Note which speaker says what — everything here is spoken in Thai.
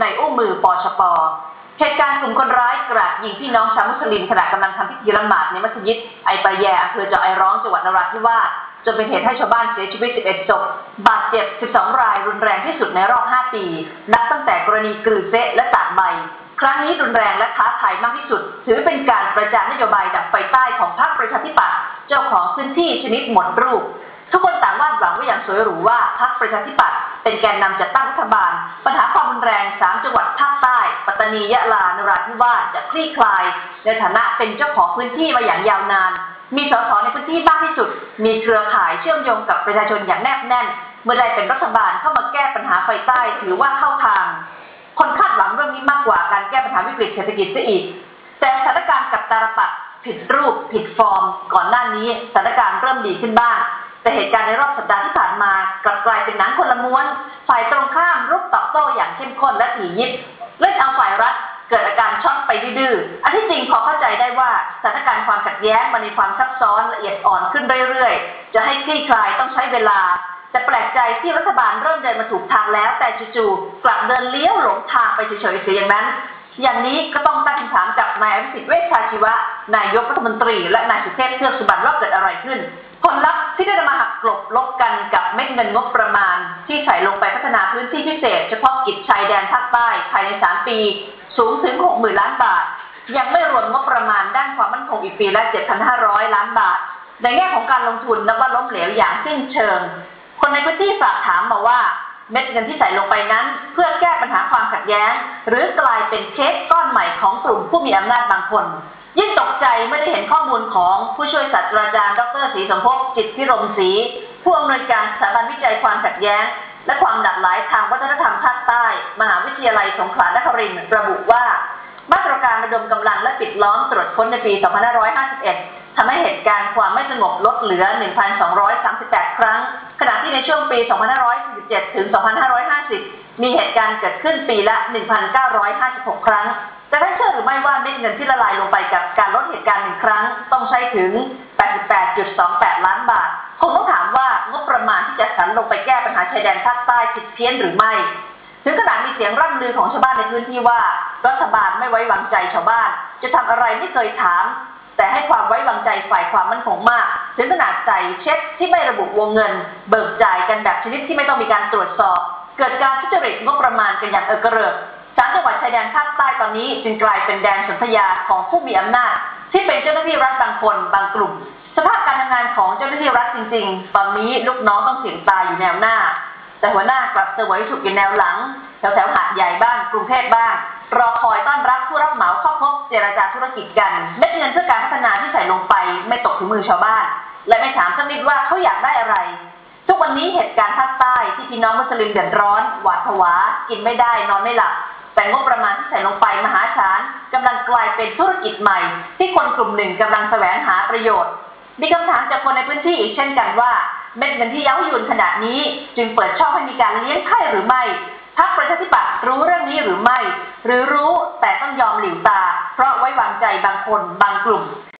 Speaker 1: ในอุ้งมือปอชปเหตุการณ์กลุ่มคนร้ายกราดยิงพี่น้องชาวมุสลิมขณะกำลังทำพิธีละหมาดในมัสยิดไอปะแยอำเภอจอไอร้องจังหวัดนราธิวาสจนเป็นเหตุให้ชาวบ้านเสียชีวิต 11 ศพ บาดเจ็บ 12 ราย รุนแรงที่สุดในรอบ 5 ปี นับตั้งแต่กรณีกรือเซะและตากใบครั้งนี้รุนแรงและท้าทายมากที่สุด ถือเป็นการประจานนโยบายดับไฟใต้ของพรรคประชาธิปัตย์เจ้าของพื้นที่ชนิดหมดรูป ทุกคนต่างวาดหวังไว้อย่างสวยหรูว่าพรรคประชาธิปัตย์ เป็นแกนนำจัดตั้งรัฐบาล ปัญหาความรุนแรง3จังหวัดภาคใต้ ปัตตานียะลานราธิวาสจะคลี่คลาย ในฐานะเป็นเจ้าของพื้นที่มาอย่างยาวนาน มีสสในพื้นที่มากที่สุด มีเครือข่ายเชื่อมโยงกับประชาชนอย่างแนบแน่น เมื่อได้เป็นรัฐบาลเข้ามาแก้ปัญหาไฟใต้ถือว่าเข้าทาง คนคาดหวังเรื่องนี้มากกว่าการแก้ปัญหาวิกฤตเศรษฐกิจซะอีก แต่สถานการณ์กับตาลปัดผิดรูปผิดฟอร์ม ก่อนหน้านี้สถานการณ์เริ่มดีขึ้นบ้าง แต่เหตุการณ์ในรอบสัปดาห์ที่ผ่านมากลับกลายเป็นหนังคนละม้วน ฝ่ายตรงข้ามรุกตอบโต้อย่างเข้มข้นและถี่ยิบเล่นเอาฝ่ายรัฐเกิดอาการช็อตไปดื้ออันที่จริงพอเข้าใจได้ว่าสถานการณ์ความขัดแย้งมันมีความซับซ้อนละเอียดอ่อนขึ้นเรื่อยๆ จะให้คลี่คลายต้องใช้เวลา แต่แปลกใจที่รัฐบาลเริ่มเดินมาถูกทางแล้ว แต่จู่ๆกลับเดินเลี้ยวหลงทางไปเฉยๆเสียอย่างนั้น อย่างนี้ก็ต้องตั้งคำถามกับนายอภิสิทธิ์เวชชาชีวะ นายกรัฐมนตรี และนายสุเทพเทือกสุบรรณว่าเกิดอะไรขึ้น ผลลัพธ์ที่ได้มาหักกลบลบกันกับเม็ดเงินงบประมาณ ที่ใส่ลงไปพัฒนาพื้นที่พิเศษ เฉพาะกิจชายแดนภาคใต้ภายใน 3 ปี สูงถึง 60,000 ล้านบาท ยังไม่รวมงบประมาณด้านความมั่นคงอีกปีละ 7,500 ล้านบาท ในแง่ของการลงทุนนับว่าล้มเหลวอย่างสิ้นเชิง คนในพื้นที่ฝากถามมาว่า เม็ดเงินที่ใส่ลงไปนั้น เพื่อแก้ปัญหาความขัดแย้ง หรือกลายเป็นเค้กก้อนใหม่ของกลุ่มผู้มีอำนาจบางคน ยิ่งตกใจไม่ได้เห็นข้อมูลของผู้ช่วยศาสตราจารย์ ดรศรีสมภพจิตพิรมศรีผู้อำนวยการสถาบันวิจัยความขัดแย้ง และความหลากหลายทางวัฒนธรรมภาคใต้ มหาวิทยาลัยสงขลานครินทร์ระบุว่า มาตรการระดมกำลังและปิดล้อมตรวจค้นในปี 2551ทำให้เหตุการณ์ความไม่สงบลดเหลือ 1,238 ครั้ง ณะที่ในช่วงปี 2547 ถึง 2550 มีเหตุการณ์เกิดขึ้นปีละ 1,956 ครั้งแต่ท่านเชื่อหรือไม่ว่าเม็ดเงินที่ละลายลงไปกับการลดเหตุการณ์หนึ่งครั้ง ต้องใช้ถึง 88.28 ล้านบาท คงต้องถามว่างบประมาณที่จะสรรลงไปแก้ปัญหาชายแดนภาคใต้ผิดเพี้ยนหรือไม่ ถึงขนาดมีเสียงร่ำลือของชาวบ้านในพื้นที่ว่า รัฐบาลไม่ไว้วางใจชาวบ้าน จะทำอะไรไม่เคยถาม แต่ให้ความไว้วางใจฝ่ายความมั่นคงมาก ถึงขนาดใส่เช็คที่ไม่ระบุวงเงิน เบิกจ่ายกันแบบชนิดที่ไม่ต้องมีการตรวจสอบ เกิดการทุจริตงบประมาณกันอย่างเออกระเริกสามจังหวัดชายแดนภาคใต้ตอนนี้จึงกลายเป็นแดนสนธยาของผู้มีอำนาจ ที่เป็นเจ้าหน้าที่รัฐบางคนบางกลุ่ม สภาพการทำงานของเจ้าหน้าที่รัฐจริงๆ ตอนนี้ลูกน้องต้องเสี่ยงตายอยู่แนวหน้า แต่หัวหน้ากลับเสวยสุขอยู่แนวหลัง แถวแถวหาดใหญ่บ้างกรุงเทพบ้างรอคอย จรจาธุรกิจกันเม็ดเงินเพื่อการพัฒนาที่ใส่ลงไป ไม่ตกถึงมือชาวบ้าน และไม่ถามสักนิดว่าเขาอยากได้อะไร ทุกวันนี้เหตุการณ์ภาคใต้ที่พี่น้องมุสลิมเดือดร้อนหวาดผวา กินไม่ได้นอนไม่หลับแต่งบประมาณที่ใส่ลงไปมหาศาลกำลังกลายเป็นธุรกิจใหม่ ที่คนกลุ่มหนึ่งกำลังแสวงหาประโยชน์ มีคำถามจากคนในพื้นที่อีกเช่นกันว่าเม็ดเงินที่เย้ายวนขนาดนี้ จึงเปิดช่องให้มีการเลี้ยงไข่หรือไม่ นี้หรือไม่ หรือรู้แต่ต้องยอมหลิวตา เพราะไว้วางใจบางคนบางกลุ่ม